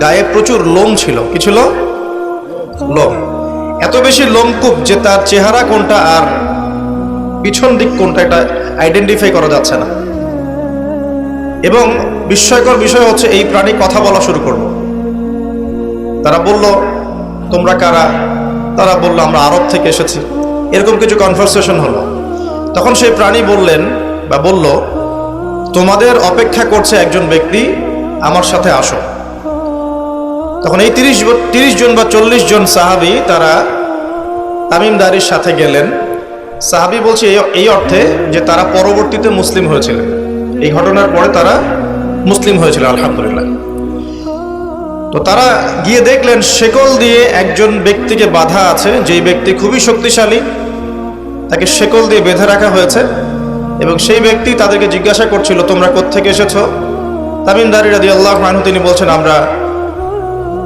গায়ে প্রচুর লোম ছিল। কি ছিল লোম। এত বেশি লোমকূপ যে তার চেহারা কোনটা আর পিছন দিক কোনটা এটা আইডেন্টিফাই করা যাচ্ছে না। এবং বিস্ময়কর বিষয় হচ্ছে এই প্রাণী কথা বলা শুরু করল। তারা বলল, তোমরা কারা? তারা বলল, আমরা আরব থেকে এসেছি। এরকম কিছু কনভারসেশন হলো। তখন সেই প্রাণী বললেন বা বলল, তোমাদের অপেক্ষা করছে একজন ব্যক্তি, আমার সাথে আসো। তখন এই তিরিশ তিরিশ জন বা চল্লিশ জন সাহাবি তারা তামিমদারির সাথে গেলেন। সাহাবি বলছে, এই- অর্থে যে তারা পরবর্তীতে মুসলিম হয়েছিলেন। এই ঘটনার পরে তারা মুসলিম হয়েছিল, আলহামদুলিল্লাহ। তো তারা গিয়ে দেখলেন, শেকল দিয়ে একজন ব্যক্তিকে বাধা আছে, যেই ব্যক্তি খুবই শক্তিশালী। তাকে শেকল দিয়ে বেঁধে রাখা হয়েছে এবং সেই ব্যক্তি তাদেরকে জিজ্ঞাসা করছিল, তোমরা কোত্থেকে এসেছ? তামিমদারি রাদি আল্লাহ মানু তিনি বলছেন, আমরা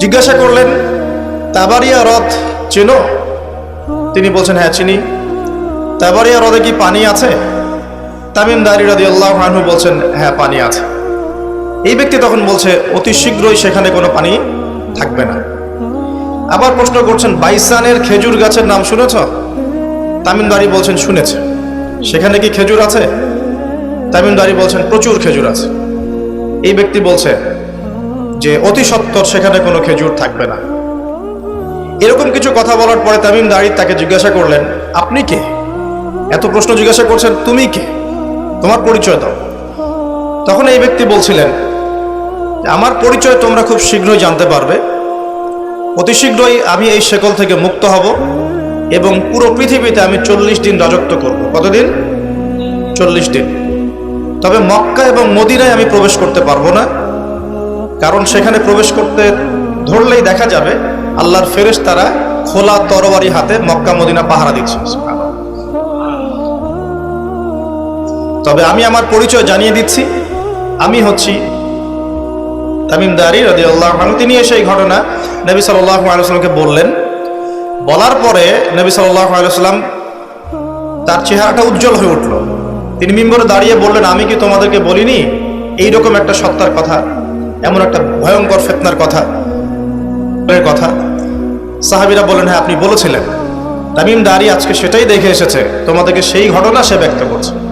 জিজ্ঞাসা করলেন, তাবারিয়া হ্রদ চেনো? তিনি বলছেন হ্যাঁ চিনি। তাবারিয়া হ্রদে কি পানি আছে? তামিম দারি আল্লাহ আনহু বলছেন হ্যাঁ পানি আছে। এই ব্যক্তি তখন বলছে, অতি শীঘ্রই সেখানে কোনো পানি থাকবে না। আবার প্রশ্ন করছেন, বাইসানের খেজুর গাছের নাম শুনেছ? তামিমদারি বলছেন, শুনেছে। সেখানে কি খেজুর আছে? তামিমদারি বলছেন, প্রচুর খেজুর আছে। এই ব্যক্তি বলছে যে অতি সত্তর সেখানে কোনো খেজুর থাকবে না। এরকম কিছু কথা বলার পরে তামিম দাঁড়ি তাকে জিজ্ঞাসা করলেন, আপনি কে? এত প্রশ্ন জিজ্ঞাসা করছেন, তুমি কে? তোমার পরিচয় দাও। তখন এই ব্যক্তি বলছিলেন, আমার পরিচয় তোমরা খুব শীঘ্রই জানতে পারবে। অতি শীঘ্রই আমি এই শেকল থেকে মুক্ত হব এবং পুরো পৃথিবীতে আমি চল্লিশ দিন রাজত্ব করব। কতদিন? চল্লিশ দিন। তবে মক্কা এবং মদিনায় আমি প্রবেশ করতে পারব না। কারণ সেখানে প্রবেশ করতে ধরলেই দেখা যাবে আল্লাহর ফেরেশ তারা খোলা তরবারি হাতে মক্কা, মদিনা পাহারা দিচ্ছে। তবে আমি আমার পরিচয় জানিয়ে দিচ্ছি। আমি হচ্ছি তামিমদারি রাজি আল্লাহ তিনি এসে এই ঘটনা নবী সাল্লাহ আলসালামকে বললেন। বলার পরে নবী সাল্লাহ আলসালাম তার চেহারাটা উজ্জ্বল হয়ে উঠল। তিনি মিম্বরে দাঁড়িয়ে বললেন, আমি কি তোমাদেরকে বলিনি? এইরকম একটা সত্তার কথা এমন একটা ভয়ঙ্কর ফেতনার কথা কথা। সাহাবিরা বলেন হ্যাঁ আপনি বলেছিলেন। তামিম দাঁড়িয়ে আজকে সেটাই দেখে এসেছে। তোমাদেরকে সেই ঘটনা সে ব্যক্ত করছে।